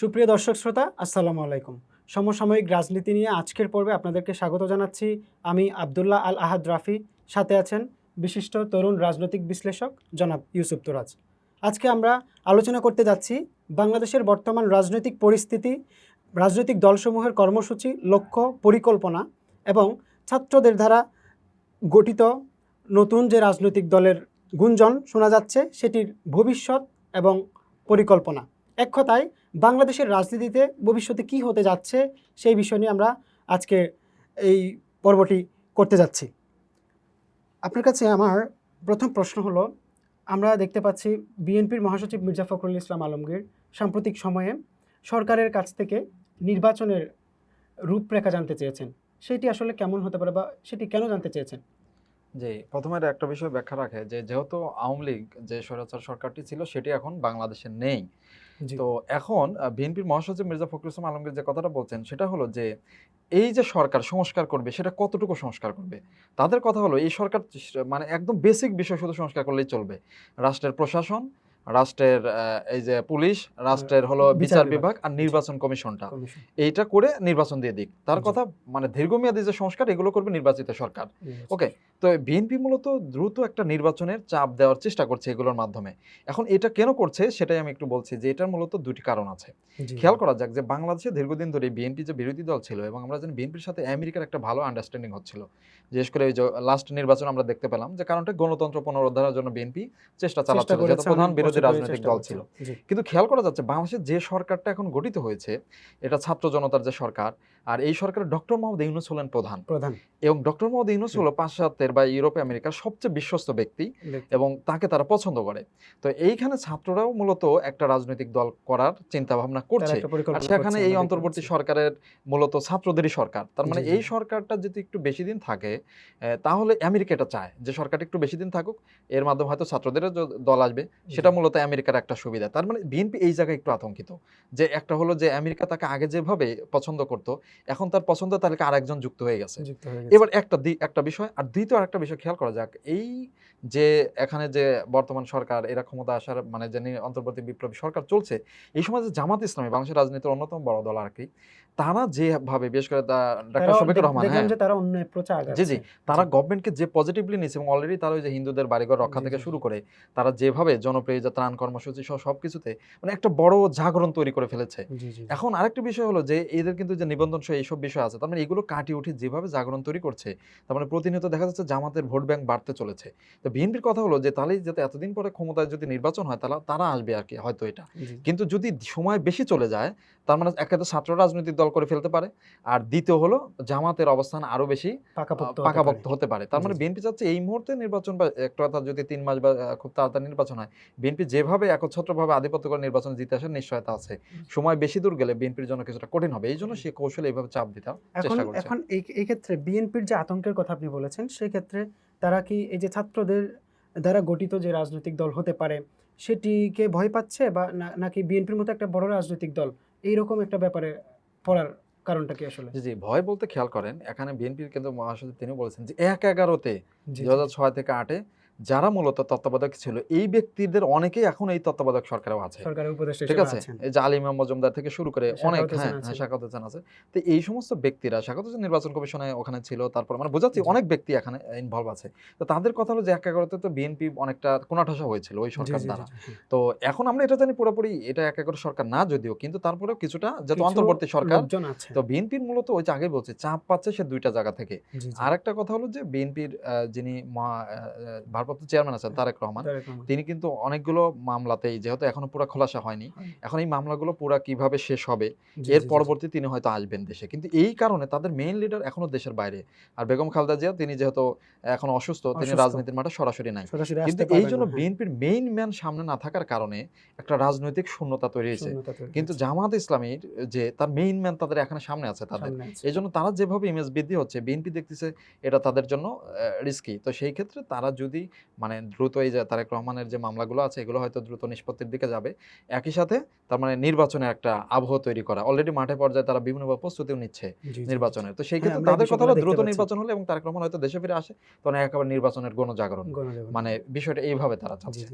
সুপ্রিয় দর্শক শ্রোতা, আসসালামু আলাইকুম। সমসাময়িক রাজনীতি নিয়ে আজকের পর্বে আপনাদেরকে স্বাগত জানাচ্ছি। আমি আবদুল্লাহ আল আহাদ রাফি, সাথে আছেন বিশিষ্ট তরুণ রাজনৈতিক বিশ্লেষক জনাব ইউসুফ তোরাজ। আজকে আমরা আলোচনা করতে যাচ্ছি বাংলাদেশের বর্তমান রাজনৈতিক পরিস্থিতি, রাজনৈতিক দলসমূহের কর্মসূচি, লক্ষ্য, পরিকল্পনা এবং ছাত্রদের দ্বারা গঠিত নতুন যে রাজনৈতিক দলের গুঞ্জন শোনা যাচ্ছে, সেটির ভবিষ্যৎ এবং পরিকল্পনা। এক কথায়, বাংলাদেশের রাজনীতিতে ভবিষ্যতে কি হতে যাচ্ছে সেই বিষয় নিয়ে আমরা আজকে এই পর্বটি করতে যাচ্ছি। আপনার কাছে আমার প্রথম প্রশ্ন হলো, আমরা দেখতে পাচ্ছি বিএনপির মহাসচিব মির্জা ফখরুল ইসলাম আলমগীর সাম্প্রতিক সময়ে সরকারের কাছ থেকে নির্বাচনের রূপরেখা জানতে চেয়েছেন। সেটি আসলে কেমন হতে পারে বা সেটি কেন জানতে চেয়েছেন? জি। প্রথমে একটা বিষয় ব্যাখ্যা রাখে যে যেহেতু আওয়ামী লীগ যে স্বৈরাচার সরকারটি ছিল সেটি এখন বাংলাদেশে নেই। তো এখন বিএনপির মহাসচিব মির্জা ফখরুল ইসলাম আলমগীর যে কথাটা বলছেন সেটা হলো যে এই যে সরকার সংস্কার করবে সেটা কতটুকু সংস্কার করবে? তাদের কথা হলো এই সরকার মানে একদম বেসিক বিষয় শুধু সংস্কার করলেই চলবে। রাষ্ট্রের প্রশাসন রাষ্ট্রের এই যে পুলিশ রাষ্ট্রের হলো বিচার বিভাগ। আর নির্বাচন কমিশনটা। এইটা করে নির্বাচন দিয়ে দিক। তার কথা মানে দীর্ঘমেয়াদী যে সংস্কার এগুলো করবে নির্বাচিত সরকার। ওকে তো বিএনপি মূলত দ্রুত একটা নির্বাচনের চাপ দেওয়ার চেষ্টা করছে এগুলোর মাধ্যমে। এখন এটা কেন করছে সেটাই আমি একটু বলছি যে এটার মূলত দুটি কারণ আছে। খেয়াল করা যাক যে বাংলাদেশে দীর্ঘদিন ধরে বিএনপি যে বিরোধী দল ছিল এবং আমরা জানি বিএনপির সাথে আমেরিকার একটা ভালো আন্ডারস্ট্যান্ডিং হচ্ছিল। বিশেষ করে ওই যে লাস্ট নির্বাচন আমরা দেখতে পেলাম যে কারণটা গণতন্ত্র পুনরুদ্ধারের জন্য বিএনপি চেষ্টা চালাচ্ছিল। প্রধান বিরোধী বছর রাজনৈতিক দল ছিল। কিন্তু খেয়াল করা যাচ্ছে বাংলাদেশের যে সরকারটা এখন গঠিত হয়েছে এটা ছাত্র জনতার যে সরকার আর এই সরকারের ডক্টর মোহাম্মদ ইউনুস হলেন প্রধান। প্রধান। এবং ডক্টর মোহাম্মদ ইউনুস হলো পাশ্চাত্যের বা ইউরোপে আমেরিকার সবচেয়ে বিশ্বস্ত ব্যক্তি। এবং তাকে তারা পছন্দ করে। তো এইখানে ছাত্ররাও মূলত একটা রাজনৈতিক দল করার চিন্তা ভাবনা করছে। সেখানে এই অন্তর্বর্তী সরকারের মূলত ছাত্রদেরই সরকার। তার মানে। এই সরকারটা যদি একটু বেশি দিন থাকে তাহলে আমেরিকা এটা চায় যে সরকারটা একটু বেশি দিন থাকুক এর মাধ্যমে হয়তো ছাত্রদের দল আসবে। সেটা মূলত আমেরিকার একটা সুবিধা। তার মানে বিএনপি এই জায়গায় একটু আতঙ্কিত যে একটা হলো যে আমেরিকা তাকে আগে যেভাবে পছন্দ করত এখন তার পছন্দ তালিকা আরেকজন যুক্ত হয়ে গেছে যুক্ত হয়ে গেছে। এবার একটা একটা বিষয় আর দ্বিতীয় একটা বিষয় খেয়াল করা যাক এই যে এখানে যে বর্তমান সরকার এরা ক্ষমতা আসার মানে যে অন্তর্বর্তী বিপ্লবী সরকার চলছে এই সময় যে জামাত ইসলামী বাংলাদেশের রাজনীতির অন্যতম বড় দল আর কি তারা যেভাবে বিশেষ করে ডাক্তার শফিকুর রহমান হ্যাঁ। যে তারা অন্য অ্যাপ্রোচে আগাচ্ছে জি জি তারা গভর্নমেন্টকে যে পজিটিভলি নিচ্ছে এবং অলরেডি তারা ওই যে হিন্দুদের বাড়িঘর রক্ষা থেকে শুরু করে তারা যেভাবে জনপ্রিয় যে ত্রাণ কর্মসূচি সহ সবকিছুতে মানে একটা বড় জাগরণ তৈরি করে ফেলেছে। এখন আরেকটা বিষয় হলো যে এদের কিন্তু যে নিবন্ধন সহ এইসব বিষয় আছে তার মানে এগুলো কাটিয়ে উঠে যেভাবে জাগরণ তৈরি করছে তার মানে প্রতিনিয়ত দেখা যাচ্ছে জামাতের ভোট ব্যাংক বাড়তে চলেছে। তো বিএনপির কথা হলো যে তাহলে যাতে এতদিন পরে ক্ষমতায় যদি নির্বাচন হয় তাহলে তারা আসবে আর কি হয়তো এটা। কিন্তু যদি সময় বেশি চলে যায় তার মানে একে তো ছাত্র রাজনৈতিক দল করে ফেলতে পারে। আর দ্বিতীয় হলো জামাতের অবস্থান আরও বেশি পাকাপোক্ত হতে পারে। তার মানে। বিএনপি চাচ্ছে এই মুহূর্তে নির্বাচন বা একটা কথা যদি তিন মাস বা খুব তাড়াতাড়ি নির্বাচন হয় বিএনপি যেভাবে একচ্ছত্রভাবে আধিপত্য করে নির্বাচন জিতে আসার নিশ্চয়তা আছে। সময় বেশি দূর গেলে বিএনপির জন্য কিছুটা কঠিন হবে। এই জন্য সে কৌশলে এইভাবে চাপ দিতে এখন চেষ্টা করছে। এখন এই ক্ষেত্রে বিএনপির যে আতঙ্কের কথা আপনি বলেছেন সেই ক্ষেত্রে তারা কি এই যে ছাত্রদের দ্বারা গঠিত যে রাজনৈতিক দল হতে পারে সেটিকে ভয় পাচ্ছে বা নাকি বিএনপির মতো একটা বড় রাজনৈতিক দল এইরকম একটা ব্যাপারে পড়ার কারণটা কি আসলে? জি ভয় বলতে খেয়াল করেন। এখানে বিএনপির কেন্দ্র মহাসচিব তিনি বলেছেন যে এক এগারোতে দু হাজার ছয় থেকে আটে যারা মূলত তত্ত্বাবধায়ক ছিল এই ব্যক্তিদের অনেকেই এখন এই তত্ত্বাবধায়ক সরকারেও আছে। ঠিক আছে? এই যে আলিমা মজুমদার থেকে শুরু করে অনেক হ্যাঁ। হ্যাঁ হোসেন আছে। তো এই সমস্ত ব্যক্তিরা শাখাত হোসেন নির্বাচন কমিশনে ওখানে ছিল তারপর মানে বোঝাচ্ছি অনেক ব্যক্তি এখানে ইনভলভ আছে। তো তাদের কথা হলো যে এক এগারোতে তো বিএনপি অনেকটা কোনাঠাসা হয়েছিল ওই সরকার দ্বারা। তো এখন আমরা এটা জানি পুরোপুরি এটা এক এগারো সরকার না যদিও কিন্তু তারপরেও কিছুটা যেহেতু অন্তর্বর্তী সরকার তো বিএনপির মূলত ওই যে আগে বলছে চাপ পাচ্ছে সে দুইটা জায়গা থেকে। আর একটা কথা হলো যে বিএনপির যিনি মহা- ভারপ্রাপ্ত চেয়ারম্যান আছেন তারেক রহমান। তিনি কিন্তু অনেকগুলো মামলাতেই যেহেতু এখনও পুরো খোলাসা হয়নি। এখন এই মামলাগুলো পুরা কীভাবে শেষ হবে এর পরবর্তী তিনি হয়তো আসবেন দেশে। কিন্তু এই কারণে তাদের মেইন লিডার এখনও দেশের বাইরে। আর বেগম খালেদা জিয়া তিনি যেহেতু এখন অসুস্থ তিনি রাজনীতির মাঠে সরাসরি নাই। কিন্তু এই জন্য হ্যাঁ। বিএনপির মেইন ম্যান সামনে না থাকার কারণে একটা রাজনৈতিক শূন্যতা তৈরি হয়েছে। কিন্তু। জামাত ইসলামীর যে তার মেইন ম্যান তাদের এখানে সামনে আছে তাদের। এই জন্য তারা যেভাবে ইমেজ বৃদ্ধি হচ্ছে বিএনপি দেখতেছে এটা তাদের জন্য রিস্কি তো সেই ক্ষেত্রে তারা যদি মানে দ্রুত এই যে তারেক রহমানের যে মামলাগুলো আছে এগুলো হয়তো দ্রুত নিষ্পত্তির দিকে যাবে। একই সাথে তার মানে নির্বাচনের একটা আবহ তৈরি করা। অলরেডি মাঠে পর্যায়ে তারা বিভিন্নভাবে প্রস্তুতিও নিচ্ছে নির্বাচনের তো সেই হ্যাঁ, ক্ষেত্রে তাদের কথা হলো দ্রুত নির্বাচন হলে এবং তারেক রহমান হয়তো দেশে ফিরে আসে তখন একেবারে নির্বাচনের গণজাগরণ। মানে বিষয়টা এইভাবে তারা চাচ্ছে।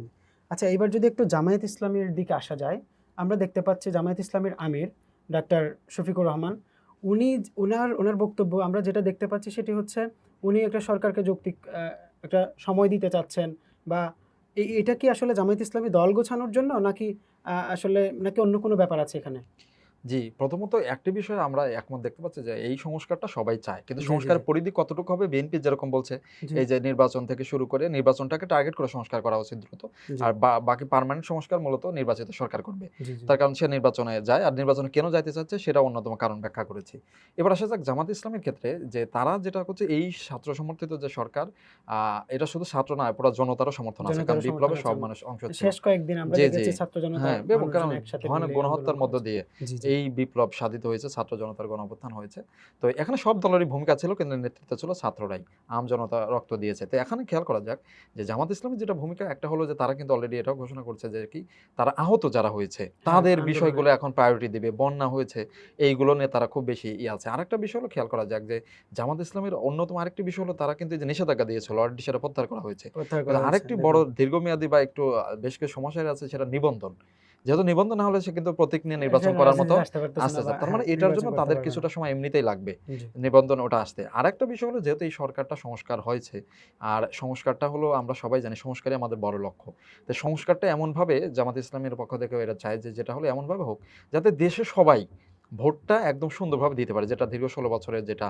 আচ্ছা এবার যদি একটু জামায়াত ইসলামের দিকে আসা যায় আমরা দেখতে পাচ্ছি জামায়াত ইসলামের আমির ডাক্তার শফিকুর রহমান উনি ওনার ওনার বক্তব্য আমরা যেটা দেখতে পাচ্ছি সেটি হচ্ছে উনি একটা সরকারকে যৌক্তিক একটা সময় দিতে চাচ্ছেন? বা এটা কি আসলে জামায়াত ইসলামী দল গোছানোর জন্য নাকি আসলে নাকি অন্য কোনো ব্যাপার আছে এখানে? জি প্রথমত একটি বিষয়ে আমরা একমত দেখতে পাচ্ছি যে এই সংস্কারটা সবাই চায়। কিন্তু সংস্কারের পরিধি কতটুকু হবে? বিএনপি যেরকম বলছে এই যে নির্বাচন থেকে শুরু করে নির্বাচনটাকে টার্গেট করে সংস্কার করা উচিত দ্রুত। আর বাকি পার্মানেন্ট সংস্কার মূলত নির্বাচিত সরকার করবে। তার কারণ সে নির্বাচনে যায় আর নির্বাচনে কেন যাইতে চাচ্ছে সেটা অন্যতম কারণ ব্যাখ্যা করেছি। এবার আসা যাক জামাত ইসলামের ক্ষেত্রে যে তারা যেটা করছে এই ছাত্র সমর্থিত যে সরকার আহ, এটা শুধু ছাত্র নয় পুরো জনতারও সমর্থন আছে। কারণ বিপ্লবে সব মানুষ অংশ শেষ কয়েকদিন আমরা দেখেছি ছাত্র জনতা হ্যাঁ এবং কারণ ভয়ানক গণহত্যার মধ্য দিয়ে। এই বিপ্লব সাধিত হয়েছে ছাত্র জনতার গণঅভ্যুত্থান হয়েছে। তো এখানে সব দলেরই ভূমিকা ছিল কিন্তু নেতৃত্ব ছিল ছাত্ররাই। আম জনতা রক্ত দিয়েছে। তো এখানে খেয়াল করা যাক যে জামাত ইসলামের যেটা ভূমিকা একটা হলো যে তারা কিন্তু অলরেডি এটাও ঘোষণা করছে যে কি তারা আহত যারা হয়েছে তাদের বিষয়গুলো এখন প্রায়োরিটি দিবে বন্যা হয়েছে এইগুলো নিয়ে তারা খুব বেশি ই আছে। আরেকটা বিষয় হলো খেয়াল করা যাক যে জামাত ইসলামের অন্যতম আরেকটি বিষয় হলো তারা কিন্তু যে নিষেধাজ্ঞা দিয়েছিল অলরেডি সেটা প্রত্যাহার করা হয়েছে। আরেকটি বড় দীর্ঘমেয়াদী বা একটু বেশ কিছু সমস্যায় আছে সেটা নিবন্ধন। যেহেতু নিবন্ধন না হলে সে কিন্তু প্রতীক নিয়ে নির্বাচন করার মতো আসতে চায়। তার মানে হ্যাঁ, এটার জন্য তাদের কিছুটা সময় এমনিতেই লাগবে নিবন্ধন ওটা আসতে। আর একটা বিষয় হলো যেহেতু এই সরকারটা সংস্কার হয়েছে আর সংস্কারটা হলো আমরা সবাই জানি সংস্কারই আমাদের বড় লক্ষ্য। তো সংস্কারটা এমনভাবে জামাত ইসলামের পক্ষ থেকে এরা চায় যে যেটা হলো এমনভাবে হোক যাতে দেশে সবাই ভোটটা একদম সুন্দরভাবে দিতে পারে যেটা দীর্ঘ ষোলো বছরের যেটা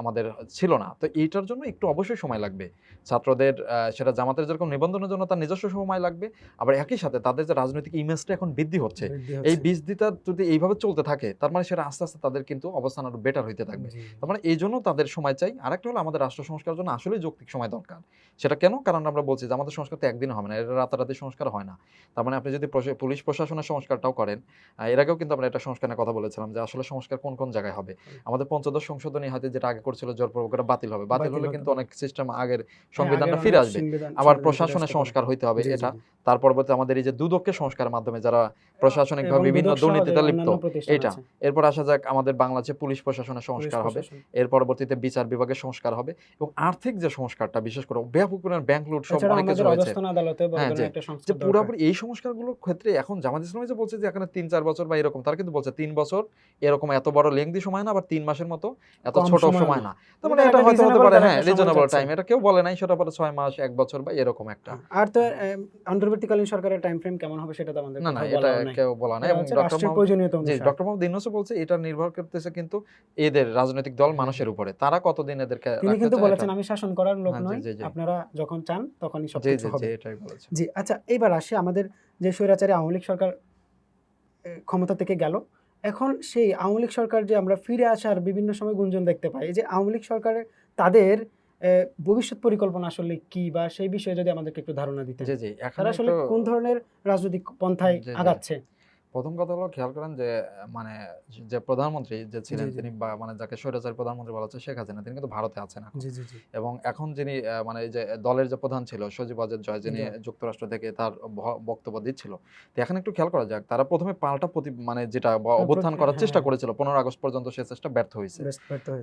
আমাদের ছিল না। তো এইটার জন্য একটু অবশ্যই সময় লাগবে। ছাত্রদের সেটা জামাতের যেরকম নিবন্ধনের জন্য তার নিজস্ব সময় লাগবে আবার একই সাথে তাদের যে রাজনৈতিক ইমেজটা এখন বৃদ্ধি হচ্ছে এই হচ্ছে। বীজদিতা যদি এইভাবে চলতে থাকে তার মানে সেটা আস্তে আস্তে তাদের কিন্তু অবস্থান আরও বেটার হইতে থাকবে। তার মানে এই জন্য তাদের সময় চাই। আরেকটা হলো আমাদের রাষ্ট্র সংস্কারের জন্য আসলেই যৌক্তিক সময় দরকার। সেটা কেন? কারণ আমরা বলছি যে আমাদের সংস্কার তো একদিন হবে না এটা রাতারাতি সংস্কার হয় না। তার মানে আপনি যদি পুলিশ প্রশাসনের সংস্কারটাও করেন এর আগেও কিন্তু আমরা এটা সংস্কারের কথা বলেছিলাম। যে আসলে সংস্কার কোন কোন জায়গায় হবে? আমাদের পঞ্চদশ সংশোধনী হয়তো যেটা আগে করছিল জোরপূর্বক ওটা বাতিল হবে। বাতিল হলে কিন্তু অনেক সিস্টেম আগের হ্যাঁ, সংবিধানটা ফিরে আসবে। আবার প্রশাসনের সংস্কার হইতে হবে এটা। তার পরবর্তী আমাদের এই যে দুদকের সংস্কারের মাধ্যমে যারা প্রশাসনিকভাবে বিভিন্ন দুর্নীতিতে লিপ্ত এটা। এরপর আসা যাক আমাদের বাংলাদেশে পুলিশ প্রশাসনের সংস্কার হবে। এর পরবর্তীতে বিচার বিভাগের সংস্কার হবে এবং আর্থিক যে সংস্কারটা বিশেষ করে ব্যাপক পরিমাণ ব্যাংক লুট সব অনেক কিছু বড় হ্যাঁ, যে- সংস্কার। পুরোপুরি এই সংস্কারগুলোর ক্ষেত্রে এখন জামাত ইসলামী যে বলছে যে এখানে তিন চার বছর বা এরকম তারা কিন্তু বলছে তিন বছর এরকম এত বড় লেংদি সময় না আবার তিন মাসের মতো এত ছোট সময় না। তার মানে এটা এটা হয়তো হতে পারে হ্যাঁ রিজনেবল টাইম এটা কেউ বলে নাই সেটা পরে ছয় মাস এক বছর বা এরকম একটা। আর তো অন্তর্বর্তীকালীন সরকারের টাইম ফ্রেম কেমন হবে সেটা তো আমাদের না না এটা কেউ বলা নাই। এবং ডক্টর জি ডক্টর মোহাম্মদ ইউনূসও বলছে এটা নির্ভর করতেছে কিন্তু এদের রাজনৈতিক দল মানুষের উপরে। তারা কতদিন এদেরকে তিনি কিন্তু বলেছেন আমি শাসন করার লোক হ্যাঁ, নই। আপনারা যখন চান তখনই জি সবকিছু জি হবে জি জি এটাই বলেছে। জি আচ্ছা এইবার আসি আমাদের যে স্বৈরাচারী আওয়ামী লীগ সরকার ক্ষমতা থেকে গেল। এখন সেই আওয়ামী লীগ সরকার যে আমরা ফিরে আসার বিভিন্ন সময় গুঞ্জন দেখতে পাই যে আওয়ামী লীগ সরকারের তাদের ভবিষ্যৎ পরিকল্পনা আসলে কি বা সেই বিষয়ে যদি আমাদেরকে একটু ধারণা দিতে জি জি আসলে কোন ধরনের রাজনৈতিক পন্থায়। আগাচ্ছে প্রথম কথা হলো খেয়াল করেন যে মানে যে প্রধানমন্ত্রী যে ছিলেন। তিনি বা মানে যাকে স্বৈরাচারী প্রধানমন্ত্রী বলা হচ্ছে শেখ হাসিনা তিনি কিন্তু ভারতে আছেন এবং এখন যিনি মানে যে দলের যে প্রধান ছিল সজীব অজয় জয় যিনি যুক্তরাষ্ট্র থেকে তার বক্তব্য দিচ্ছিল তো এখন একটু খেয়াল করা যাক তারা প্রথমে পাল্টা প্রতি মানে যেটা অবস্থান করার হ্যাঁ, চেষ্টা। করেছিল পনেরো আগস্ট পর্যন্ত সে চেষ্টা ব্যর্থ হয়েছে।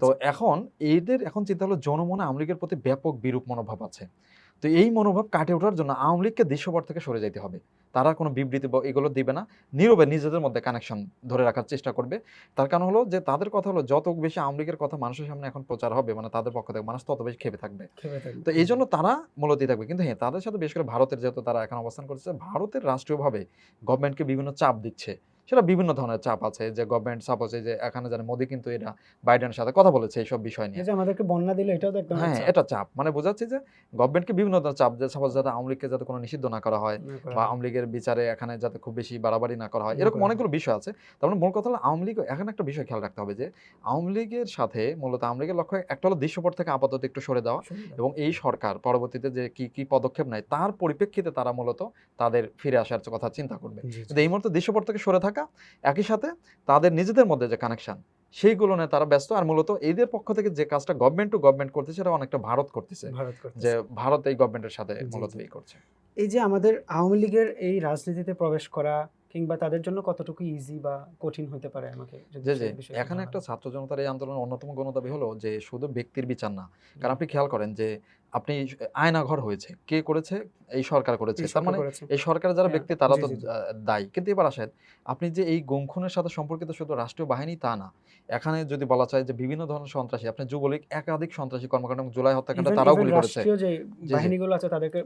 তো এখন এইদের এখন চিন্তা হলো জনমনে আওয়ামী লীগের প্রতি ব্যাপক বিরূপ মনোভাব আছে। তো এই মনোভাব কাটিয়ে ওঠার জন্য আওয়ামী লীগকে দৃশ্যপট থেকে সরে যেতে হবে। তারা কোনো বিবৃতি বা এগুলো দিবে না। নীরবে নিজেদের মধ্যে কানেকশন ধরে রাখার চেষ্টা করবে। তার কারণ হলো যে তাদের কথা হলো যত বেশি আওয়ামী লীগের কথা মানুষের সামনে এখন প্রচার হবে মানে তাদের পক্ষ থেকে মানুষ তত বেশি খেপে থাকবে। তো এই জন্য তারা মূলত থাকবে। কিন্তু হ্যাঁ তাদের সাথে বেশ করে ভারতের যেহেতু তারা এখন অবস্থান করছে ভারতের রাষ্ট্রীয়ভাবে গভর্নমেন্টকে বিভিন্ন চাপ দিচ্ছে। সেটা বিভিন্ন ধরনের চাপ আছে যে গভর্নমেন্ট সাপোজ এই যে এখানে জানে মোদি কিন্তু এটা বাইডেনের সাথে কথা বলেছে এইসব বিষয় নিয়ে। যে আমাদেরকে বন্যা দিল এটাও একদম হ্যাঁ এটা চাপ। মানে বোঝাচ্ছি যে গভর্নমেন্টকে বিভিন্ন ধরনের চাপ যে সাপোজ যাতে আওয়ামী লীগকে যাতে কোনো নিষিদ্ধ না করা হয় বা আওয়ামী লীগের বিচারে এখানে যাতে খুব বেশি বাড়াবাড়ি না করা হয় এরকম অনেকগুলো বিষয় আছে। তার মানে মূল কথা হলো আওয়ামী লীগ এখন একটা বিষয় খেয়াল রাখতে হবে যে আওয়ামী লীগের সাথে মূলত আওয়ামী লীগের লক্ষ্য একটা হলো দৃশ্যপট থেকে আপাতত একটু সরে দেওয়া এবং এই সরকার পরবর্তীতে যে কি কি পদক্ষেপ নেয় তার পরিপ্রেক্ষিতে তারা মূলত তাদের ফিরে আসার কথা চিন্তা করবে। কিন্তু এই মুহূর্তে দৃশ্যপট থেকে সরে থাকা একই সাথে তাদের নিজেদের মধ্যে যে কানেকশান সেইগুলো নিয়ে তারা ব্যস্ত। আর মূলত এদের পক্ষ থেকে যে কাজটা গভর্নমেন্ট টু গভর্নমেন্ট করতেছে সেটা অনেকটা ভারত করতেছে। যে ভারত এই গভর্নমেন্টের সাথে মূলত এই করছে। এই যে আমাদের আওয়ামী লীগের এই রাজনীতিতে প্রবেশ করা কিংবা তাদের জন্য কতটুকু ইজি বা কঠিন হতে পারে আমাকে এখানে একটা ছাত্র জনতার এই আন্দোলনের অন্যতম গণদাবি হলো যে শুধু ব্যক্তির বিচার না। কারণ আপনি খেয়াল করেন যে আপনি আয়না ঘর হয়েছে। কে করেছে? এই সরকার করেছে। এই তার মানে এই সরকারের যারা হ্যাঁ, ব্যক্তি তারা তো দায়ী। কিন্তু এবার আসেন আপনি যে এই গুমখুনের সাথে সম্পর্কিত শুধু রাষ্ট্রীয় বাহিনী তা না। এখানে যদি বলা যায় যে বিভিন্ন ধরনের সন্ত্রাসী আপনি যুবলীগ একাধিক সন্ত্রাসী কর্মকাণ্ড এবং জুলাই হত্যাকাণ্ড তারাও গুলি করেছে। যে বাহিনীগুলো আছে তাদেরকে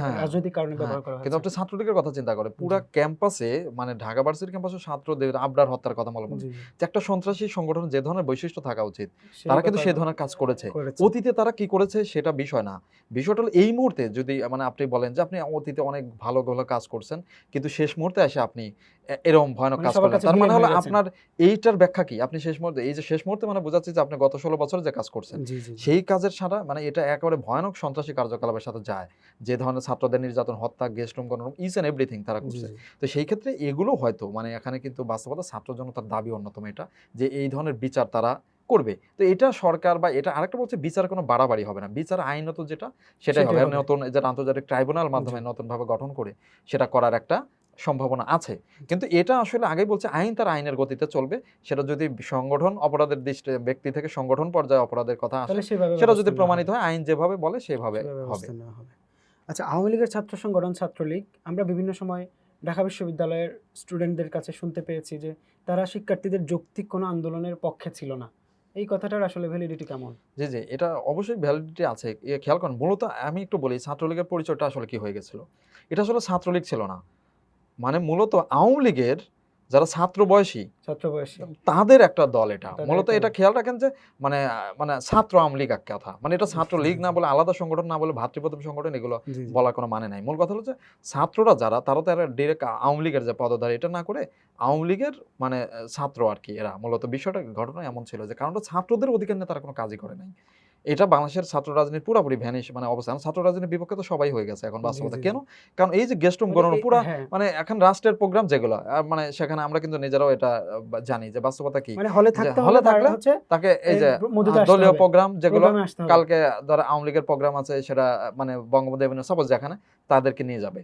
হ্যাঁ, রাজনৈতিক কারণে হ্যাঁ, ব্যবহার করা কিন্তু আপনি ছাত্রলীগের কথা চিন্তা করে পুরো ক্যাম্পাসে মানে ঢাকা ভার্সিটির ক্যাম্পাসে ছাত্রদের আবরার হত্যার কথা বলা। যে একটা সন্ত্রাসী সংগঠন যে ধরনের বৈশিষ্ট্য থাকা উচিত তারা কিন্তু সেই ধরনের কাজ করেছে। অতীতে তারা কি করেছে সেটা বিষয় না। বিষয়টা হলো এই মুহূর্তে যদি মানে আপনি বলেন যে আপনি অতীতে অনেক ভালো ভালো কাজ করছেন কিন্তু শেষ মুহূর্তে এসে আপনি এরকম ভয়ানক মানে কাজ করলেন। তার মানে হলো আপনার এইটার ব্যাখ্যা কি? আপনি শেষ মুহূর্তে এই যে শেষ মুহূর্তে মানে বোঝাচ্ছে যে আপনি গত ষোলো বছর যে কাজ করছেন। সেই কাজের সাথে মানে এটা একেবারে ভয়ানক সন্ত্রাসী কার্যকলাপের সাথে যায় যে ধরনের ছাত্রদের নির্যাতন হত্যা গেস্ট রুম কোনো ইজ এন্ড এভরিথিং তারা করছে তো সেই ক্ষেত্রে এগুলো হয়তো মানে এখানে কিন্তু বাস্তবতা ছাত্র জনতার দাবি অন্যতম এটা যে এই ধরনের বিচার তারা করবে তো এটা সরকার বা এটা আরেকটা বলছে বিচার কোনো বাড়াবাড়ি হবে না বিচার আইনত যেটা সেটাই হবে। নতুন যেটা আন্তর্জাতিক ট্রাইব্যুনাল মাধ্যমে জি। নতুন ভাবে গঠন করে সেটা করার একটা সম্ভাবনা আছে। কিন্তু এটা আসলে আগেই বলছে আইন তার আইনের গতিতে চলবে। সেটা যদি সংগঠন অপরাধের দৃষ্টি ব্যক্তি থেকে সংগঠন পর্যায়ে অপরাধের কথা আসে সেটা যদি প্রমাণিত হয় আইন যেভাবে বলে সেভাবে হবে। আচ্ছা আওয়ামী লীগের ছাত্র সংগঠন ছাত্রলীগ আমরা বিভিন্ন সময় ঢাকা বিশ্ববিদ্যালয়ের স্টুডেন্টদের কাছে শুনতে পেয়েছি যে তারা শিক্ষার্থীদের যৌক্তিক কোনো আন্দোলনের পক্ষে ছিল না। এই কথাটার আসলে ভ্যালিডিটি কেমন? জি জি এটা অবশ্যই ভ্যালিডিটি আছে। খেয়াল করেন মূলত আমি একটু বলি ছাত্রলীগের পরিচয়টা আসলে কি হয়ে গেছিল? এটা আসলে ছাত্রলীগ ছিল না। মানে মূলত আওয়ামী লীগের যারা ছাত্র বয়সী ছাত্র বয়সী তাদের একটা দল এটা। মূলত এটা খেয়াল রাখেন যে মানে মানে ছাত্র আওয়ামী লীগ এক কথা। মানে এটা ছাত্র লীগ না বলে আলাদা সংগঠন না বলে ভাতৃপ্রতিম সংগঠন এগুলো। বলার কোনো মানে নাই। মূল কথা হলো যে ছাত্ররা যারা তারা তো এরা ডিরেক্ট আওয়ামী লীগের যে পদধারী। এটা না করে আওয়ামী লীগের মানে ছাত্র আর কি এরা। মূলত বিষয়টা ঘটনা এমন ছিল যে কারণ ছাত্রদের অধিকার নিয়ে তারা কোনো কাজই করে নাই। এটা বাংলাদেশের ছাত্র রাজনীতি পুরোপুরি ভ্যানিশ মানে অবস্থান ছাত্র রাজনীতির বিপক্ষে তো সবাই হয়ে গেছে এখন বাস্তবতা। কেন? কারণ এই যে গেস্ট রুম মানে গণনা পুরা মানে এখন রাষ্ট্রের প্রোগ্রাম যেগুলো মানে সেখানে আমরা কিন্তু নিজেরাও এটা জানি যে বাস্তবতা কি। মানে হলে থাকতে হলে হলে থাকলে তাকে এই যে দলীয় প্রোগ্রাম যেগুলো। কালকে ধর আওয়ামী লীগের প্রোগ্রাম আছে সেটা মানে বঙ্গবন্ধু সাপোজ যেখানে তাদেরকে নিয়ে যাবে।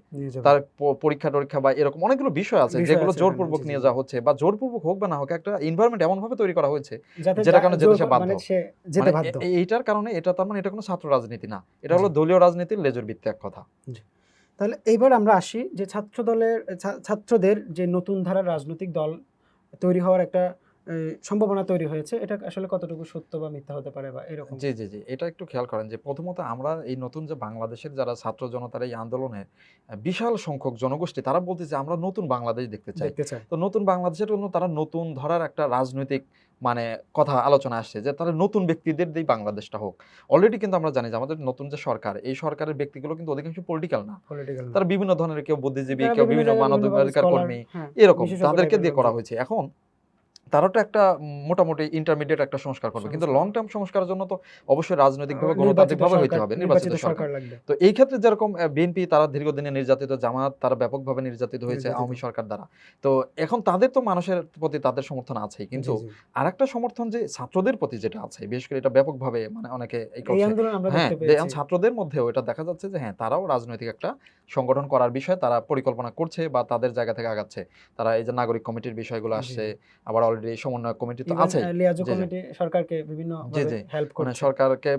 তার পরীক্ষা টরীক্ষা বা এরকম অনেকগুলো বিষয় আছে যেগুলো জোরপূর্বক নিয়ে যাওয়া হচ্ছে বা জোরপূর্বক হোক বা না হোক একটা এনভায়রনমেন্ট এমন ভাবে তৈরি করা হয়েছে যেটা কারণে যেতে সে বাধ্য। মানে যেতে মানে বাধ্য। এইটার কারণে এটা তার মানে এটা কোনো ছাত্র রাজনীতি না। এটা হলো দলীয় রাজনীতির লেজুর ভিত্তি এক কথা। তাহলে এইবার আমরা আসি যে ছাত্র দলের ছাত্রদের যে নতুন ধারার রাজনৈতিক দল তৈরি হওয়ার একটা সম্ভাবনা তৈরি হয়েছে। এটা আসলে কতটুকু সত্য বা মিথ্যা হতে পারে বা এরকম? জি জি জি। এটা একটু খেয়াল করেন যে প্রথমত আমরা এই নতুন যে বাংলাদেশের যারা ছাত্র জনতার এই আন্দোলনে বিশাল সংখ্যক জনগোষ্ঠী তারা বলতেছে আমরা নতুন বাংলাদেশ দেখতে চাই। তো নতুন বাংলাদেশের জন্য তারা নতুন ধরার একটা রাজনৈতিক মানে কথা আলোচনা আসছে যে তারা নতুন ব্যক্তিদের দিয়ে বাংলাদেশটা হোক। অলরেডি কিন্তু আমরা জানি যে আমাদের নতুন যে সরকার এই সরকারের ব্যক্তিগুলো কিন্তু অধিকাংশ পলিটিক্যাল না। তারা বিভিন্ন ধরনের কেউ বুদ্ধিজীবী কেউ বিভিন্ন মানবাধিকার কর্মী হ্যাঁ, এরকম তাদেরকে দিয়ে করা হয়েছে। এখন তারা তো একটা মোটামুটি ইন্টারমিডিয়েট একটা সংস্কার করবে। কিন্তু লং টার্ম সংস্কারের জন্য তো অবশ্যই রাজনৈতিকভাবে গণতান্ত্রিকভাবে হইতে হবে নির্বাচিত সরকার তো এই ক্ষেত্রে যেরকম বিএনপি তারা দীর্ঘদিনে নির্যাতিত জামাত তারা ব্যাপকভাবে নির্যাতিত হয়েছে আওয়ামী সরকার দ্বারা। তো এখন তাদের তো মানুষের প্রতি তাদের সমর্থন আছেই। কিন্তু জি। আরেকটা সমর্থন যে ছাত্রদের প্রতি যেটা আছে বিশেষ করে এটা ব্যাপকভাবে মানে অনেকে এই হ্যাঁ ছাত্রদের মধ্যেও এটা দেখা যাচ্ছে যে হ্যাঁ তারাও রাজনৈতিক একটা সংগঠন করার বিষয়ে তারা পরিকল্পনা করছে বা তাদের জায়গা থেকে আগাচ্ছে। তারা এই যে নাগরিক কমিটির বিষয়গুলো আসছে আবার অলরেডি সমন্বয় কমিটি তো আছে লিয়াজু। কমিটি সরকারকে বিভিন্ন। হেল্প মানে করছে। সরকারকে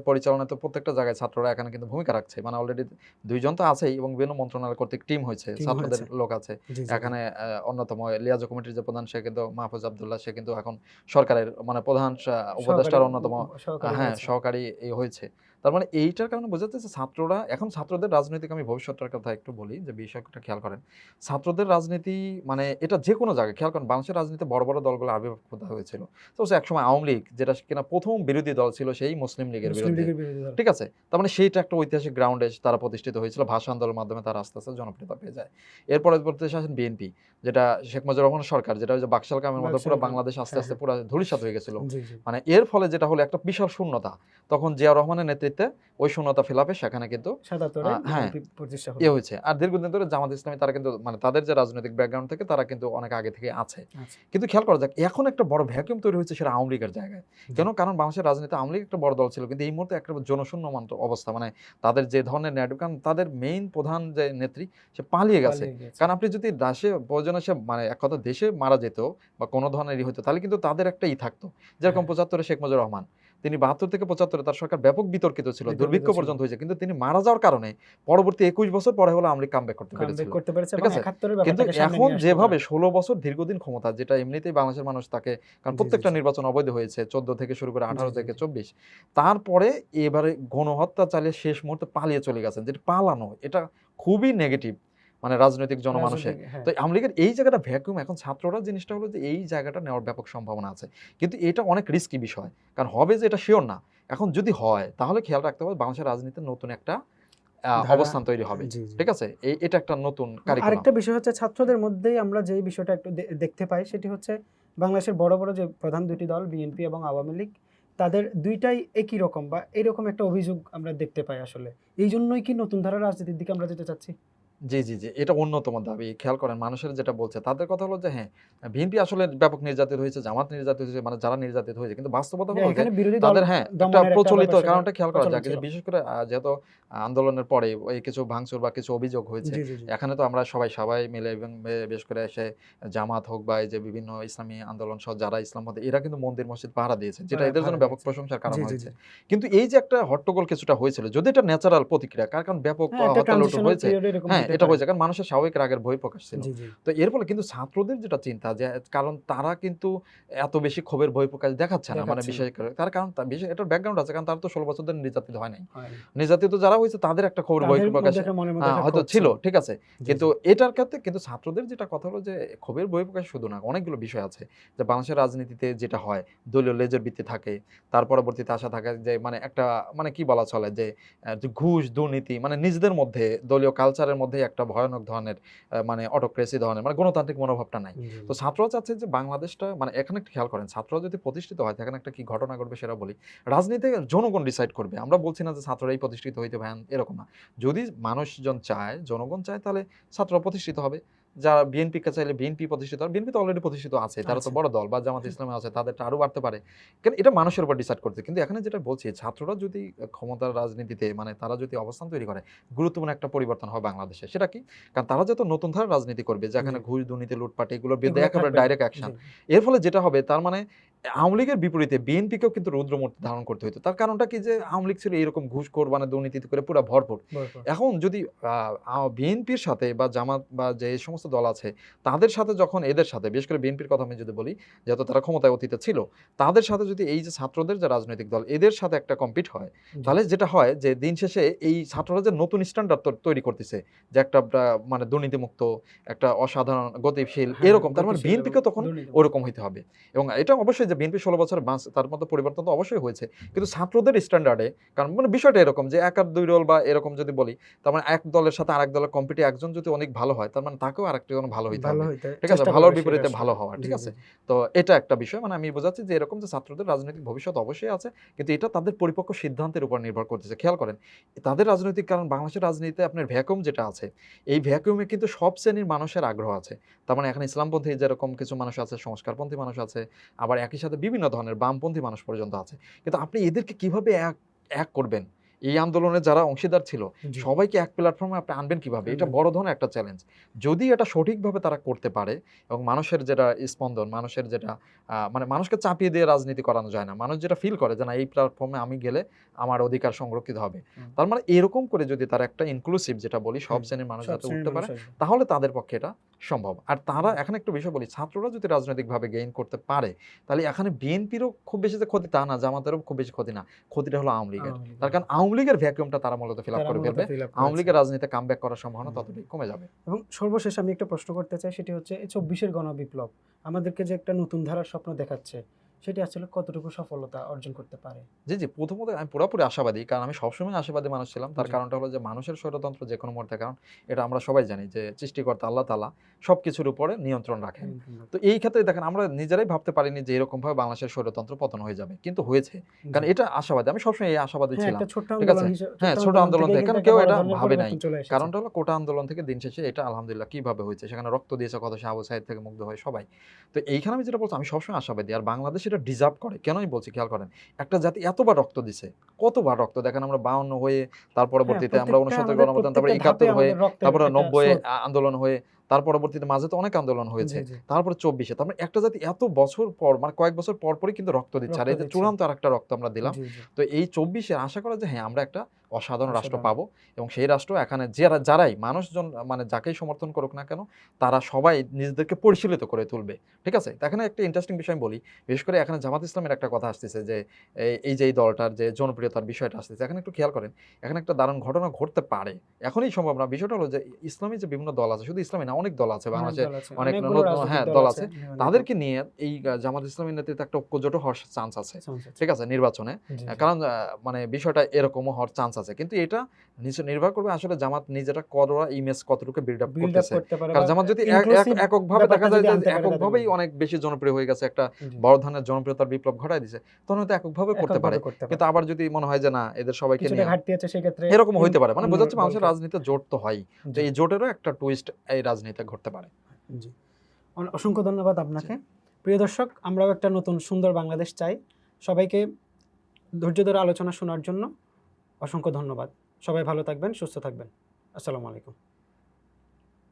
তো প্রত্যেকটা জায়গায় ছাত্ররা এখানে কিন্তু ভূমিকা রাখছে। মানে অলরেডি দুইজন তো আছেই এবং বিভিন্ন মন্ত্রণালয় কর্তৃক টিম হয়েছে ছাত্রদের লোক আছে। এখানে অন্যতম লিয়াজো কমিটির যে প্রধান সে কিন্তু মাহফুজ আবদুল্লাহ সে কিন্তু এখন সরকারের মানে প্রধান উপদেষ্টার অন্যতম হ্যাঁ সহকারী হয়েছে। তার মানে এইটার কারণে বোঝা যাচ্ছে যে ছাত্ররা এখন ছাত্রদের রাজনৈতিক আমি ভবিষ্যৎটার কথা একটু বলি যে বিষয়টা খেয়াল করেন। ছাত্রদের রাজনীতি মানে এটা যে কোনো জায়গায় খেয়াল করেন বাংলাদেশের রাজনীতিতে বড় বড় দলগুলো আবির্ভাব কোথা হয়েছিল। তো একসময় আওয়ামী লীগ যেটা কিনা প্রথম বিরোধী দল ছিল সেই মুসলিম লীগের বিরুদ্ধে। বিরোধী ঠিক আছে? তার মানে সেইটা একটা ঐতিহাসিক গ্রাউন্ডে তারা প্রতিষ্ঠিত হয়েছিল। ভাষা আন্দোলনের মাধ্যমে তারা আস্তে আস্তে জনপ্রিয়তা পেয়ে যায়। এর পরবর্তী আসেন বিএনপি যেটা শেখ মুজিবুর রহমান সরকার যেটা ওই যে বাকশাল কামের মধ্যে পুরো বাংলাদেশ আস্তে হ্যাঁ, আস্তে পুরো ধূলিসাৎ হয়ে গেছিল। মানে এর ফলে যেটা হলো একটা বিশাল শূন্যতা। তখন জিয়া রহমানের নেতৃত্বে ওই শূন্যতা ফেলাপে সেখানে কিন্তু হ্যাঁ। ইয়ে হয়েছে। আর দীর্ঘদিন ধরে জামাত ইসলামী তারা কিন্তু মানে তাদের যে রাজনৈতিক ব্যাকগ্রাউন্ড থেকে তারা কিন্তু অনেক আগে থেকে আছে। আচ্ছা। কিন্তু খেয়াল করা যাক এখন একটা বড় ভ্যাকুয়াম তৈরি হয়েছে সেটা আওয়ামী লীগের জায়গায়। কেন? কারণ বাংলাদেশের রাজনীতি আওয়ামী লীগ একটা বড় দল ছিল কিন্তু এই মুহূর্তে একটা জনশূন্য মান্ত অবস্থা। মানে তাদের যে ধরনের ন্যারেটিভ কারণ তাদের মেইন প্রধান যে নেত্রী সে পালিয়ে গেছে। কারণ আপনি যদি দেশে প্রয়োজনে সে মানে এক কথা দেশে মারা যেত বা কোনো ধরনের ই হতো তাহলে কিন্তু তাদের একটা ই থাকতো। যেরকম হ্যাঁ। পঁচাত্তরে শেখ মুজিবুর রহমান। তিনি বাহাত্তর থেকে পঁচাত্তরে তার সরকার ব্যাপক বিতর্কিত ছিল দুর্ভিক্ষ পর্যন্ত হয়েছে। কিন্তু তিনি মারা যাওয়ার কারণে পরবর্তী একুশ বছর পরে হলো আমলিক কাম করতে পেরেছে ঠিক আছে? কিন্তু এখন যেভাবে ষোলো বছর দীর্ঘদিন ক্ষমতা যেটা এমনিতেই বাংলাদেশের মানুষ তাকে কারণ প্রত্যেকটা নির্বাচন অবৈধ হয়েছে চোদ্দ থেকে শুরু করে আঠারো থেকে চব্বিশ। তারপরে এবারে গণহত্যা চালিয়ে শেষ মুহূর্তে পালিয়ে চলে গেছেন যেটা পালানো এটা খুবই নেগেটিভ মানে রাজনৈতিক জনমানুষে। হ্যাঁ। তো আওয়ামী লীগের এই জায়গাটা ভ্যাকুয়াম এখন ছাত্ররা জিনিসটা হলো যে এই জায়গাটা নেওয়ার ব্যাপক সম্ভাবনা আছে। কিন্তু এটা অনেক রিস্কি বিষয়। কারণ হবে যে এটা শিওর না। এখন যদি হয় তাহলে খেয়াল রাখতে হবে বাংলাদেশের রাজনীতির নতুন একটা অবস্থান তৈরি হবে। ঠিক আছে? এই- এটা একটা নতুন কারিকুলাম আরেকটা বিষয় হচ্ছে ছাত্রদের মধ্যেই আমরা যে বিষয়টা একটু দেখতে পাই সেটি হচ্ছে বাংলাদেশের বড় বড় যে প্রধান দুটি দল বিএনপি এবং আওয়ামী লীগ তাদের দুইটাই একই রকম বা এরকম একটা অভিযোগ আমরা দেখতে পাই আসলে। এই জন্যই কি নতুন ধারার রাজনীতির দিকে আমরা যেতে চাচ্ছি? জি জি জি। এটা অন্যতম দাবি। খেয়াল করেন মানুষের যেটা বলছে তাদের কথা হলো যে হ্যাঁ বিএনপি আসলে ব্যাপক নির্যাতিত হয়েছে জামাত নির্যাতিত হয়েছে মানে যারা নির্যাতিত হয়েছে। কিন্তু বাস্তবতা হলো যে এখানে বিরোধী দল তাদের হ্যাঁ একটা প্রচলিত কারণটা খেয়াল করা যায় বিশেষ করে যেহেতু আন্দোলনের পরে ওই কিছু ভাঙচুর বা কিছু অভিযোগ হয়েছে এখানে তো আমরা সবাই সবাই মিলে এবং বে- বেশ করে এসে জামাত হোক বা এই যে বিভিন্ন ইসলামী আন্দোলন সহ যারা ইসলাম মতে এরা কিন্তু মন্দির মসজিদ পাহারা দিয়েছে যেটা এদের জন্য ব্যাপক প্রশংসার কারণ হয়েছে। কিন্তু এই যে একটা হট্টগোল কিছুটা হয়েছিল যদি এটা ন্যাচারাল প্রতিক্রিয়া কারণ ব্যাপক হ্যাঁ, হত্যা হয়েছে হ্যাঁ এটা পারে। হয়েছে কারণ মানুষের স্বাভাবিক রাগের বই প্রকাশ ছিল। তো এর ফলে কিন্তু ছাত্রদের যেটা চিন্তা যে কারণ তারা কিন্তু এত বেশি ক্ষোভের বই প্রকাশ দেখাচ্ছে না মানে বিশেষ করে তার কারণ বিশেষ এটার ব্যাকগ্রাউন্ড আছে কারণ তারা তো ষোলো বছর ধরে নির্যাতিত হয় নাই। নির্যাতিত যারা হয়েছে তাদের একটা খবর তাদের প্রকাশ হয়তো ছিল ঠিক আছে? কিন্তু এটার ক্ষেত্রে কিন্তু ছাত্রদের যেটা কথা হলো যে ক্ষোভের বই প্রকাশ শুধু না অনেকগুলো বিষয় আছে। যে বাংলাদেশের রাজনীতিতে যেটা হয় দলীয় লেজের ভিত্তি থাকে তার পরবর্তীতে আশা থাকে যে মানে একটা মানে কি বলা চলে যে ঘুষ দুর্নীতি মানে নিজেদের মধ্যে দলীয় কালচারের মধ্যে একটা ভয়ানক ধরনের মানে অটোক্রেসি ধরনের মানে গণতান্ত্রিক মনোভাবটা নাই। তো ছাত্ররা চাচ্ছে যে বাংলাদেশটা মানে এখানে একটা খেয়াল করেন ছাত্র যদি প্রতিষ্ঠিত হয় এখানে একটা কি ঘটনা ঘটবে সেটা বলি। রাজনীতি জনগণ ডিসাইড করবে। আমরা বলছি না যে ছাত্ররাই প্রতিষ্ঠিত হইতে ভ্যান এরকম না। যদি মানুষজন চায় জনগণ চায় তাহলে ছাত্র প্রতিষ্ঠিত হবে। যারা বিএনপি কে চাইলে বিএনপি প্রতিষ্ঠিত হবে বিএনপি তো অলরেডি প্রতিষ্ঠিত আছে তারা তো বড় দল বা জামাত ইসলামে আছে তাদেরটা আরও বাড়তে পারে। কারণ এটা মানুষের উপর ডিসাইড করতে কিন্তু এখানে যেটা বলছি ছাত্ররা যদি ক্ষমতার রাজনীতিতে মানে তারা যদি অবস্থান তৈরি করে গুরুত্বপূর্ণ একটা পরিবর্তন হয় বাংলাদেশে। সেটা কি? কারণ তারা যত নতুন ধারা রাজনীতি করবে যেখানে। ঘুষ দুর্নীতি লুটপাট এগুলোর বিরুদ্ধে এগুলো একেবারে। ডাইরেক্ট অ্যাকশন এর ফলে যেটা হবে তার মানে আওয়ামী লীগের বিপরীতে বিএনপিকেও কিন্তু রুদ্রমূর্তি ধারণ করতে হতো তার কারণটা কি যে আওয়ামী লীগ ছিল এরকম ঘুষ মানে দুর্নীতি করে পুরো ভরপুর। ভরপুর। এখন যদি বিএনপির সাথে বা জামাত বা যে সমস্ত দল আছে তাদের সাথে যখন এদের সাথে বিশেষ করে বিএনপির কথা আমি যদি বলি যেহেতু তারা ক্ষমতায় অতীতে ছিল তাদের সাথে যদি এই যে ছাত্রদের যে রাজনৈতিক দল এদের সাথে একটা কম্পিট হয় তাহলে যেটা হয় যে দিন শেষে এই ছাত্ররা যে নতুন স্ট্যান্ডার্ড তৈরি করতেছে যে একটা মানে দুর্নীতিমুক্ত একটা অসাধারণ গতিশীল হ্যাঁ, এরকম তার মানে বিএনপিকে তখন ওরকম হইতে হবে। এবং এটা অবশ্যই যে বিএনপি ষোলো বছর বাঁচ তার মতো পরিবর্তন তো অবশ্যই হয়েছে। কিন্তু ছাত্রদের স্ট্যান্ডার্ডে কারণ মানে বিষয়টা এরকম যে এক আর দুই রোল বা এরকম যদি বলি তার মানে এক দলের সাথে আরেক দলের কম্পিটি একজন যদি অনেক ভালো হয় তার মানে তাকেও আরেকটি জন ভালো হইতে হবে। ঠিক আছে? ভালোর বিপরীতে ভালো হওয়া ঠিক আছে। তো এটা একটা বিষয় মানে আমি বোঝাচ্ছি যে এরকম যে ছাত্রদের রাজনৈতিক ভবিষ্যৎ অবশ্যই আছে কিন্তু এটা তাদের পরিপক্ক সিদ্ধান্তের উপর নির্ভর করতেছে। খেয়াল করেন তাদের রাজনৈতিক কারণ বাংলাদেশের রাজনীতিতে আপনার ভ্যাকুম যেটা আছে এই ভ্যাকুমে কিন্তু সব শ্রেণির মানুষের আগ্রহ আছে। তার মানে এখানে ইসলামপন্থী যেরকম কিছু মানুষ আছে সংস্কারপন্থী মানুষ আছে আবার একই সাথে বিভিন্ন ধরনের বামপন্থী মানুষ পর্যন্ত আছে। কিন্তু আপনি এদেরকে কীভাবে এক এক করবেন? এই আন্দোলনে যারা অংশীদার ছিল সবাইকে এক প্ল্যাটফর্মে আপনি আনবেন কীভাবে? এটা বড় ধরনের একটা চ্যালেঞ্জ যদি এটা সঠিকভাবে তারা করতে পারে এবং মানুষের যেটা স্পন্দন মানুষের যেটা মানে মানুষকে চাপিয়ে দিয়ে রাজনীতি করানো যায় না। মানুষ যেটা ফিল করে যে না এই প্ল্যাটফর্মে আমি গেলে আমার অধিকার সংরক্ষিত হবে। তার মানে এরকম করে যদি তারা একটা ইনক্লুসিভ যেটা বলি সব শ্রেণির মানুষ যাতে উঠতে পারে তাহলে তাদের পক্ষে এটা সম্ভব। আর তারা এখানে একটু বিষয় বলি ছাত্ররা যদি রাজনৈতিকভাবে গেইন করতে পারে তাহলে এখানে বিএনপিরও খুব বেশি যে ক্ষতি তা না জামাতেরও খুব বেশি ক্ষতি না। ক্ষতিটা হলো আওয়ামী লীগের। তার কারণ আওয়ামী লীগের ভ্যাকুয়ামটা তারা মূলত ফিল আপ করে ফেলবে। আওয়ামী লীগের রাজনীতিতে কাম ব্যাক করার সম্ভাবনা। ততটাই কমে যাবে। এবং সর্বশেষ আমি একটা প্রশ্ন করতে চাই সেটি হচ্ছে এই চব্বিশের গণবিপ্লব আমাদেরকে যে একটা নতুন ধারার স্বপ্ন দেখাচ্ছে সেটি আসলে কতটুকু সফলতা অর্জন করতে পারে? জি জি প্রথমত আমি পুরোপুরি আশাবাদী কারণ আমি সবসময় আশাবাদী মানুষ ছিলাম। তার। কারণটা হলো যে মানুষের স্বৈরতন্ত্র যে কোনো মুহূর্তে কারণ এটা আমরা সবাই জানি যে সৃষ্টিকর্তা আল্লাহ তালা সব কিছুর উপরে নিয়ন্ত্রণ রাখেন। তো এই ক্ষেত্রে দেখেন আমরা নিজেরাই ভাবতে পারিনি যে এরকম ভাবে বাংলাদেশের স্বৈরতন্ত্র পতন হয়ে যাবে কিন্তু হয়েছে। কারণ এটা আশাবাদী আমি সবসময় এই আশাবাদী হ্যাঁ, ছিলাম। ঠিক আছে? হ্যাঁ, ছোট আন্দোলন থেকে কেউ এটা ভাবে নাই। কারণটা হলো কোটা আন্দোলন থেকে দিন শেষে এটা আলহামদুলিল্লাহ কীভাবে হয়েছে সেখানে রক্ত দিয়েছে কত সে আবু সাহেব থেকে মুগ্ধ হয় সবাই। তো এইখানে আমি যেটা বলছি আমি সবসময় আশাবাদী আর বাংলাদেশ এটা ডিজার্ভ করে। কেনই বলছি? খেয়াল করেন একটা জাতি এতবার রক্ত দিছে কতবার রক্ত? দেখেন আমরা বাউন্ন হয়ে তার পরবর্তীতে হ্যাঁ, আমরা উনসত্তর আমাদের তারপরে একাত্তর হয়ে তারপরে নব্বই আন্দোলন হয়ে তার পরবর্তীতে মাঝে তো অনেক আন্দোলন হয়েছে তারপর। তারপরে চব্বিশে তার মানে একটা জাতি এত বছর পর মানে কয়েক বছর পর পরই কিন্তু রক্ত দিচ্ছে। আর এই যে চূড়ান্ত আর একটা রক্ত আমরা দিলাম। তো এই চব্বিশে আশা করা যে হ্যাঁ আমরা একটা অসাধারণ রাষ্ট্র। পাবো এবং সেই রাষ্ট্র এখানে যারা যারাই মানুষজন মানে যাকেই সমর্থন করুক না কেন তারা সবাই নিজেদেরকে পরিশীলিত করে তুলবে। ঠিক আছে? এখানে একটা ইন্টারেস্টিং বিষয় আমি বলি। বিশেষ করে এখানে জামাত ইসলামের একটা কথা আসতেছে যে এই- যে এই দলটার যে জনপ্রিয়তার বিষয়টা আসতেছে এখানে একটু খেয়াল করেন এখানে একটা দারুণ ঘটনা ঘটতে পারে। এখনই সম্ভব না। বিষয়টা হলো যে ইসলামী যে বিভিন্ন দল আছে শুধু ইসলামী না অনেক দল আছে বাংলাদেশে অনেক হ্যাঁ, দল আছে, আছে। তাদেরকে নিয়ে এই জামাত ইসলামের নেতৃত্বে একটা ঐক্যজোট হওয়ার চান্স আছে। ঠিক আছে? নির্বাচনে। কারণ মানে বিষয়টা এরকমও হওয়ার চান্স আছে। কিন্তু এটা নিচে নির্ভর করবে আসলে জামাত নিজেরা কতটা ইমেজ কতটুকু বিল্ড আপ করতেছে। কারণ জামাত যদি এককভাবে দেখা যায় যে এককভাবেই অনেক বেশি জনপ্রিয় হয়ে গেছে। একটা বড় ধরনের জনপ্রিয়তার বিপ্লব ঘটায় দিছে। তখন হয়তো এককভাবে করতে পারে। কিন্তু আবার যদি মনে হয় যে না এদের সবাইকে নিয়ে ঘাটতি আছে সেক্ষেত্রে। এরকম হইতে পারে। মানে অন্য বোঝা যাচ্ছে মানুষের রাজনীতিতে জোট তো হয়। যে এই জোটেরও একটা টুইস্ট এই রাজনীতিতে ঘটতে পারে। জি। অসংখ্য ধন্যবাদ আপনাকে। প্রিয় দর্শক আমরাও একটা নতুন সুন্দর বাংলাদেশ চাই। সবাইকে ধৈর্য ধরে আলোচনা শোনার জন্য। অসংখ্য ধন্যবাদ। সবাই ভালো থাকবেন সুস্থ থাকবেন। আসসালামু আলাইকুম।